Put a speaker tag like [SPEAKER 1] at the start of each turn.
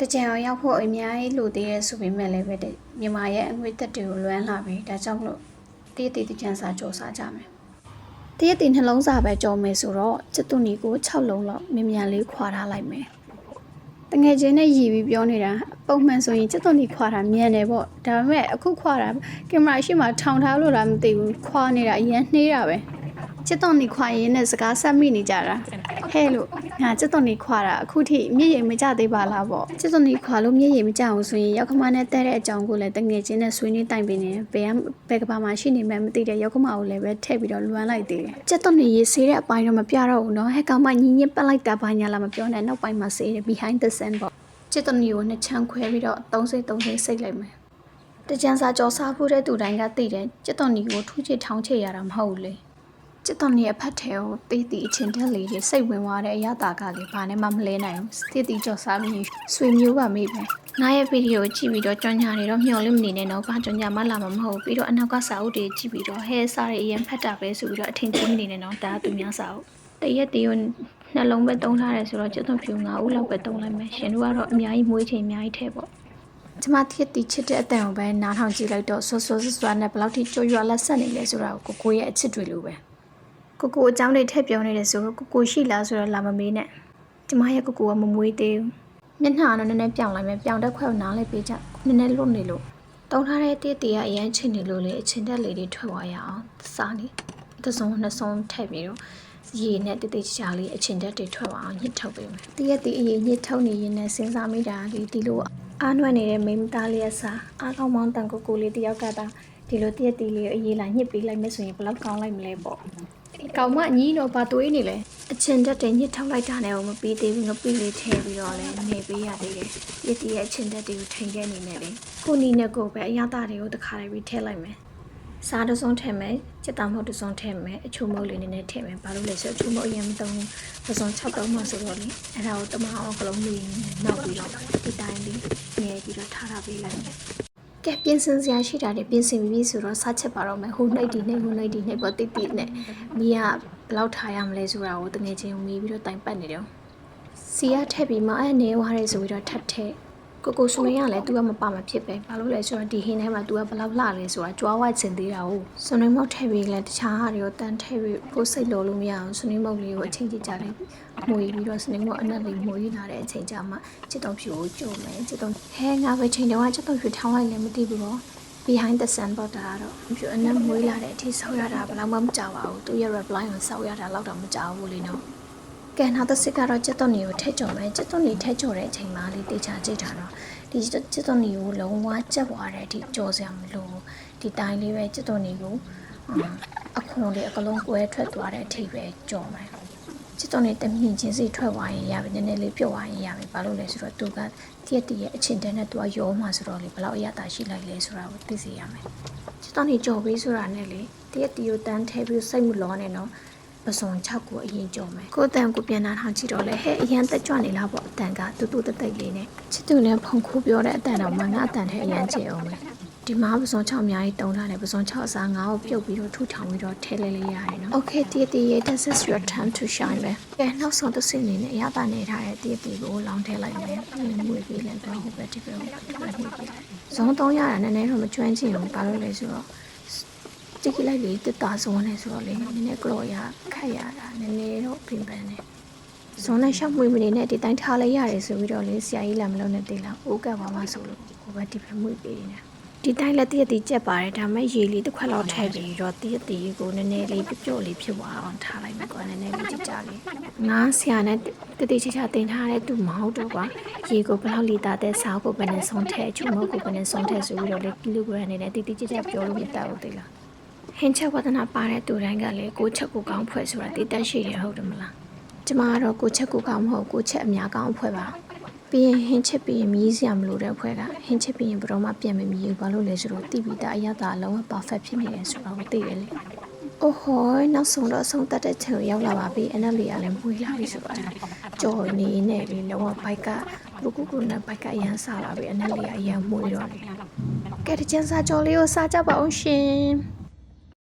[SPEAKER 1] တကြံအောင်ရောက်ဖို့အများကြီးလိုသေးရဲဆိုပေမဲ့လည်းပဲတဲ့မြန်မာရဲ့အငွေသက်တွေကိုလွမ်းလာပြီဒါကြောင့်မလို့တည့်တည့်တကြံစာကြောစားကြမယ်တည့်တည့်နှလုံးစာပဲကြောမယ်ဆိုတော့ကျတူနီကို6လုံးလောက်မြ мян လေးခွာထားလိုက်မယ်တငယ်ချင်းနဲ့ရည်ပြီးပြောနေတာပုံမှန်ဆိုရင်ကျတူနီခွာတာမြန်တယ်ပေါ့ဒါပေမဲ့အခုခွာတာကင်မရာရှိမှထောင်ထားလို့လားမသိဘူးခွာနေတာအရင်နှေးတာပဲ ချစ်တော်နေခွာရင်းနဲ့စကားဆက်မိနေကြတာဟဲ့လို့ငါချစ်တော်နေခွာတာအခုထိမျက်ရည်မကျသေးပါလားပေါ့ချစ်တော်နေခွာလို့မျက်ရည်မကျအောင်ဆိုရင်ရောက်ခမနဲ့တဲတဲ့အကြောင်းကိုလည်းတငယ်ချင်းနဲ့ဆွေးနွေးတိုင်ပင်နေဘယ်ကဘယ်ကဘာမှရှိနေမှမသိတဲ့ရောက်ခမကိုလည်းပဲထည့်ပြီးတော့လွမ်းလိုက်သေးတယ်ချစ်တော်နေရေးဆေးတဲ့အပိုင်းတော့မပြတော့ဘူးနော်ဟဲ့ကောင်မညီညစ်ပက်လိုက်တာဘာညာလားမပြောနဲ့နောက်ပိုင်းမှာဆေးတယ် behind the scene ပေါ့ချစ်တော်နေကိုနှစ်ချမ်းခွဲပြီးတော့သုံးစိတ်သုံးစိတ်စိတ်လိုက်မယ်တကြံစာကြော်စားဖို့တဲ့သူတိုင်းကသိတယ်ကျက်တော်နီကိုထူးချစ်ထောင်းချစ်ရတာမဟုတ်ဘူးလေ ကျက်တော်နီရဲ့ဖတ်ထဲကိုတီးတီအချင်းတက်လေးတွေစိတ်ဝင်သွားတဲ့အရသာကလေးဘာနဲ့မှမလဲနိုင်ဘူးတီးတီကြောစားပြီးဆွေမျိုးပါမေးပဲငါရဲ့ဗီဒီယိုကိုကြည့်ပြီးတော့ကြောင်ညာတွေတော့မျှော်လင့်မနေနဲ့တော့ဘာကြောင်ညာမှလာမှာမဟုတ်ဘူးပြီးတော့အနောက်ကစာအုပ်တွေကြည့်ပြီးတော့ဟဲစားရအရင်ဖတ်တာပဲဆိုပြီးတော့အထင်ကြီးမနေနဲ့တော့ဒါကသူများစာအုပ်တရက်တည်းကိုနှလုံးပဲတုံးထားတယ်ဆိုတော့ကျက်တော်ဖြူ9ဦးလောက်ပဲတုံးလိုက်မယ်ရှင်တို့ကတော့အများကြီးမွေးချိန်အများကြီးထဲပေါ့ကျမတိတိချစ်တဲ့အတန်ကိုပဲနားထောင်ကြည့်လိုက်တော့ဆွဆွဆွဆွနဲ့ဘယ်လောက်ထိကြွရွာလက်ဆက်နေလဲဆိုတာကိုကိုကိုရဲ့အချစ်တွေလိုပဲ ကိုကိုအကြောင်းတွေထည့်ပြောနေတယ်ဆိုတော့ကိုကိုရှိလားဆိုတော့လာမမေးနဲ့ကျမရဲ့ကိုကိုကမမွေးသေးဘူးမျက်နှာကတော့နည်းနည်းပြောင်းလိုက်မယ်ပြောင်းတဲ့ခွက်ကိုနားလိုက်ပေးကြနည်းနည်းလွတ်နေလို့တောင်းထားတဲ့တိတိကအရန်ချင်နေလို့လေအချင်းတက်လေးတွေထွက်သွားရအောင်စားနေတစ်စုံနှစ်စုံထည့်ပြီးတော့ရေနဲ့တိတိချာလေးအချင်းတက်တွေထွက်သွားအောင်ညှစ်ထုတ်ပေးမယ်တရက်တီအရင်ညှစ်ထုတ်နေရင်လည်းစဉ်းစားမိတာလေဒီလိုအားနွမ်းနေတဲ့မိန်းသားလေးအစားအားကောင်းမောင်းတန်ကိုကိုလေးတယောက်ကသာဒီလိုတရက်တီလေးကိုအေးလာညှစ်ပေးလိုက်မယ်ဆိုရင်ဘယ်လောက်ကောင်းလိုက်မလဲပေါ့ဒီ ကောင်မအညီတော့ဘာတွေးနေလဲအချင်တက်တဲ့ညှစ်ထုတ်လိုက်တာနဲ့မပြီးသေးဘူးငပိလေးထည့်ပြီးတော့လည်းနေပေးရသေးတယ်တရက်တီရဲ့အချင်တက်တွေကိုထိန်ခဲ့နေနဲ့လေကိုနီနဲ့ကိုပဲအရသာတွေကိုတစ်ခါလေးပြီးထည့်လိုက်မယ်စားတစ်စုံထည့်မယ်စက်တောင်မဟုတ်တစ်စုံထည့်မယ်အချိုမုတ်လေးနည်းနည်းထည့်မယ်ဘာလို့လဲဆိုတော့အချိုမုတ်အရင်မသုံးဘူးတစ်စုံ6တော့မှဆိုတော့လေအဲ့ဒါကိုတမအောင်ကလုံးလေးနောက်ပြီးတော့ဒီတိုင်းလေးငယ်ပြီးတော့ထားထားပေးလိုက်မယ် ကဲပြင်ဆင်စရာရှိတာတွေပြင်ဆင်ပြီးဆိုတော့စားချက်ပါတော့မယ်ဟိုနှိပ်ဒီနှိပ်ဟိုနှိပ်ဒီနှိပ်ပေါ့တိတိနဲ့မီးကဘယ်လောက်ထားရမလဲဆိုတာကိုတငယ်ချင်းကိုမီးပြီးတော့တိုင်ပတ်နေတယ်စီကထက်ပြီးမှအဲ့နေွားရဲဆိုပြီးတော့ထပ်ထည့် ကိုကိုဆွေရလည်း तू ကမပါမဖြစ်ပဲဘာလို့လဲဆိုတော့ဒီဟင်းထဲမှာ तू ကဘယ်လောက်လှလဲဆိုတာကြွားဝချင်သေးတာ哦ဆွနေမောက်ထည့်ပြီးလဲတခြားဟာတွေကိုတန်ထည့်ပြီးဖို့စိတ်လောလို့မရအောင်ဆွနေမောက်လေးကိုအချိန်ကြီးကြလေးမွေပြီးတော့ဆွနေမောက်အနက်လေးမွေလာတဲ့အချိန်ကြမှာချစ်တော်ဖြူကိုကြုံမယ်ချစ်တော်ဟဲငါပဲချိန်တော့ချစ်တော်ဖြူထောင်းလိုက်လည်းမသိဘူးပေါ့ behind the sun ပေါ့ဒါကတော့ဖြူအနက်မွေလာတဲ့အထိဆောက်ရတာဘယ်လောက်မှမကြောက်ပါဘူးသူရဲ့ reply ကိုဆောက်ရတာတော့တော့မကြောက်ဘူးလေနော် ကဲနောက်တစ်စစ်ကတော့ကျက်သွန်နီကိုထည့်ကြော်မယ်ကျက်သွန်နီထည့်ကြော်တဲ့အချိန်မှာလေးတေချာကြည့်တာတော့ဒီကျက်သွန်နီကိုလုံးဝကျက်သွားတဲ့အထိကြော်စရာမလိုဘူးဒီတိုင်းလေးပဲကျက်သွန်နီကိုအခွန်လေးအကလုံးကွဲထွက်သွားတဲ့အထိပဲကြော်မယ်ကျက်သွန်နီတမင်ချင်းစီထွက်သွားရင်ရပြီနည်းနည်းလေးပြုတ်သွားရင်ရပြီဘာလို့လဲဆိုတော့သူကတရက်တည်းရဲ့အချင်းတန်းနဲ့သူကရောမှဆိုတော့လေဘယ်လောက်အရသာရှိလိုက်လဲဆိုတာကိုသိစေရမယ်ကျက်သွန်နီကြော်ပြီးဆိုတာနဲ့လေတရက်တည်းကိုတန်းထဲပြီးစိတ်မလောနဲ့နော် ပစုံ6ကိုအရင်ကြော်မယ်ကိုယ်တန်ကိုပြန်လာထောင်ကြည့်တော့လေဟဲ့အရင်တက်ကြွနေလားပေါ့အတန်ကတူတူတက်တက်လေးနဲ့ချစ်သူနဲ့ဖုန်ခိုးပြောတဲ့အတန်တော့မငါအတန်ထဲအရင်ကျဲအောင်ပဲဒီမှာပစုံ6အများကြီးတုံးလာတယ်ပစုံ6အစား9ကိုပြုတ်ပြီးတော့ထူထောင်ပြီးတော့ထဲလဲလေးရတယ်နော် Okay တည်တည်ရဲ့ this is your time to shine ပဲကဲနောက်ဆုံးတစ်စင်းနေနဲ့အရသာနေထားတဲ့တည်တည်ကိုလောင်းထဲလိုက်မယ်ပြီးမွေပြီးလဲတော့ဟိုဘက်ဒီဘက်ကိုဒီဘက်နေပြီးဇုံ3ရတာနည်းနည်းတော့မကျွမ်းချင်ဘူးဘာလို့လဲဆိုတော့ ကြည့်ကြည့်လိုက်လေတက်တာဇုံနဲ့ဆိုတော့လေနည်းနည်းကလော်ရခတ်ရတာနည်းနည်းတော့ပြင်ပန်းနေဇုံနဲ့ရှောက်မွေးမနေနဲ့ဒီတိုင်းထားလိုက်ရတယ်ဆိုပြီးတော့လေဆရာကြီးလည်းမလုပ်နဲ့တေးလားအိုးကပ်ပါမှဆိုလို့ဟိုဘက်ဒီဘက်မွေးပေးနေဒီတိုင်းလက်တည့်တည့်ကြက်ပါတယ်ဒါမဲ့ရေလေးတစ်ခွက်လောက်ထည့်ပြီးတော့တည့်တည့်ကိုနည်းနည်းလေးပျော့လေးဖြစ်သွားအောင်ထားလိုက်မယ်ကွာနည်းနည်းလေးကြည့်ကြလေးငါဆရာနဲ့တတိချာချာတင်ထားတဲ့သူမဟုတ်တော့ကွာရေကိုဘယ်လောက်လီတာတဲ့စားကိုဘယ်နဲ့ဆုံးထည့်ချုံမကိုဘယ်နဲ့ဆုံးထည့်ဆိုပြီးတော့လေကီလိုဂရမ်နဲ့တတိချာချာပြောလို့မတတ်ဘူးတေးလား ဟင်းချက်ဝဒနာပါတဲ့သူတိုင်းကလည်းကိုချက်ကိုကောင်းဖွဲ့ဆိုတာတည်တက်ရှိရဟုတ်တယ်မလားကျမကတော့ကိုချက်ကိုကောင်းမဟုတ်ကိုချက်အများကောင်းဖွဲ့ပါပြီးရင်ဟင်းချက်ပြီးရင်မြည်စရာမလိုတဲ့ဖွဲ့ကဟင်းချက်ပြီးရင်ဘယ်တော့မှပြန်မမြည်ဘူးဘာလို့လဲဆိုတော့တိပိတာအရသာအလုံးဝ perfect ဖြစ်နေတယ်ဆိုတော့သိတယ်လေအိုးဟိုးနောက်ဆုံးတော့ဆုံးသက်တဲ့ချိန်ကိုရောက်လာပါပြီအနက်လေးကလည်းမွေးလာပြီဆိုတော့ကြော်နေနေလေလုံးဝဘိုက်ကကူကူကူနဲ့ဘိုက်ကအရန်စားလာပြီအနက်လေးကအရန်မွေးတော့လေကဲတချင်စားကြော်လေးကိုစားကြပါအောင်ရှင်